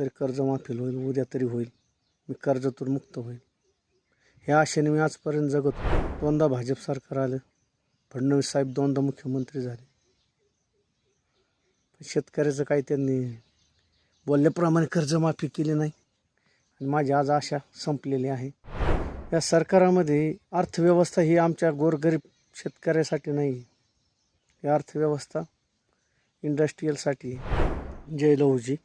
तरी कर्जमाफी होईल उद्या तरी होईल. मी कर्जातून मुक्त होईल. ह्या आशेने मी आजपर्यंत जगत दोनदा भाजप सरकार आलं. फडणवीस साहेब दोनदा मुख्यमंत्री झाले. पण शेतकऱ्याचं काही त्यांनी बोलल्याप्रमाणे कर्जमाफी केली नाही. आणि माझी आज आशा संपलेली आहे. या सरकारामध्ये अर्थव्यवस्था ही आमच्या गोरगरीब शेतकऱ्यासाठी नाही. ही अर्थव्यवस्था इंडस्ट्रीयलसाठी जय लहूजी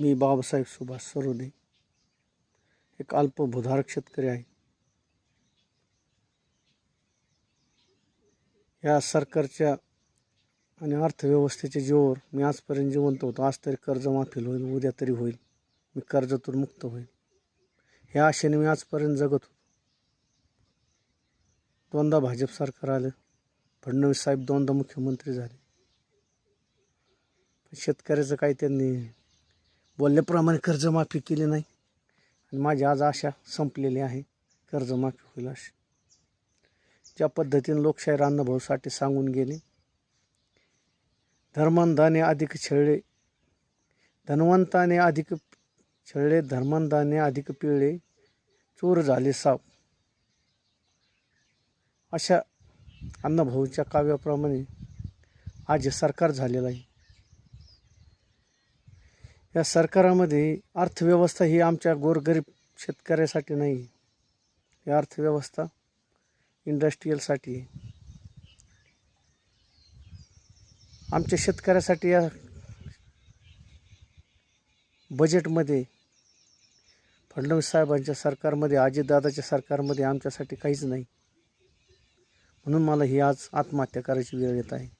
मी बाबासाहेब सुभाष सरोदे एक अल्पभूधारक शेतकरी आहे. या सरकारच्या आणि अर्थव्यवस्थेच्या जीवावर मी आजपर्यंत जिवंत होतो. आज तरी कर्जमाफी होईल उद्या तरी होईल. मी कर्जातून मुक्त होईल. ह्या आशेने मी आजपर्यंत जगत होतो. दोनदा भाजप सरकार आलं. फडणवीस साहेब दोनदा मुख्यमंत्री झाले. पण शेतकऱ्याचं काही त्यांनी बोलल्याप्रमाणे कर्जमाफी केली नाही. आणि माझी आज आशा संपलेली आहे कर्जमाफी होईल अशी. ज्या पद्धतीने लोकशाही अण्णाभाऊ साठे सांगून गेले धर्मांधाने अधिक छळले धनवंताने अधिक छळले धर्मांधाने अधिक पिळले चोर झाले साप. अशा अण्णाभाऊच्या काव्याप्रमाणे आज सरकार झालेलं आहे. या सरकारामध्ये अर्थव्यवस्था ही आमच्या गोरगरीब शेतकऱ्यासाठी नाही ही अर्थव्यवस्था इंडस्ट्रीयलसाठी आहे आमच्या शेतकऱ्यासाठी या बजेटमध्ये फडणवीस साहेबांच्या सरकारमध्ये अजितदादाच्या सरकारमध्ये आमच्यासाठी काहीच नाही. म्हणून मला ही आज आत्महत्या करायची वेळ येत आहे.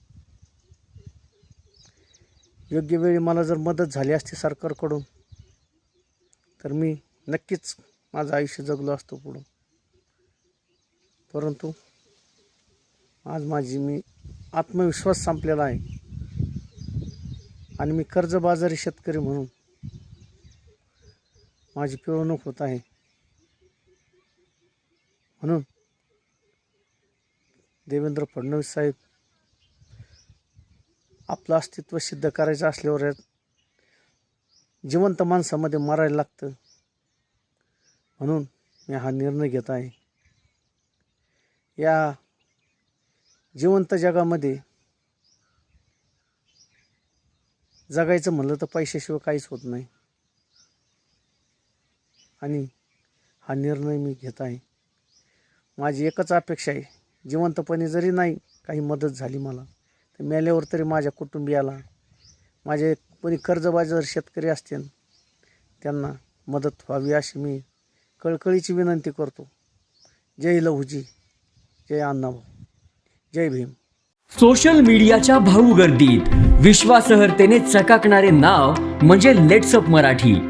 योग्य वेळी मला जर मदत झाली असती सरकारकडून तर मी नक्कीच माझं आयुष्य जगलो असतो पुढं. परंतु आज माझी मी आत्मविश्वास संपलेला आहे. आणि मी कर्जबाजारी शेतकरी म्हणून माझी पिळवणूक होत आहे. म्हणून देवेंद्र फडणवीस साहेब आपलं अस्तित्व सिद्ध करायचं असल्यावर जिवंत माणसामध्ये मारायला लागतं. म्हणून मी हा निर्णय घेत आहे. या जिवंत जगामध्ये जगायचं म्हणलं तर पैशाशिवाय काहीच होत नाही. आणि हा निर्णय मी घेत आहे. माझी एकच अपेक्षा आहे. जिवंतपणे जरी नाही काही मदत झाली मला. मेल्यावर तरी माझ्या कुटुंबियाला माझे कोणी कर्जबाजार शेतकरी असतील त्यांना मदत व्हावी अशी मी कळकळीची विनंती करतो. जय लहूजी जय अण्णाभाऊ जय भीम. सोशल मीडियाच्या भाऊ गर्दीत विश्वासार्हतेने चकाकणारे नाव म्हणजे लेट्सअप मराठी.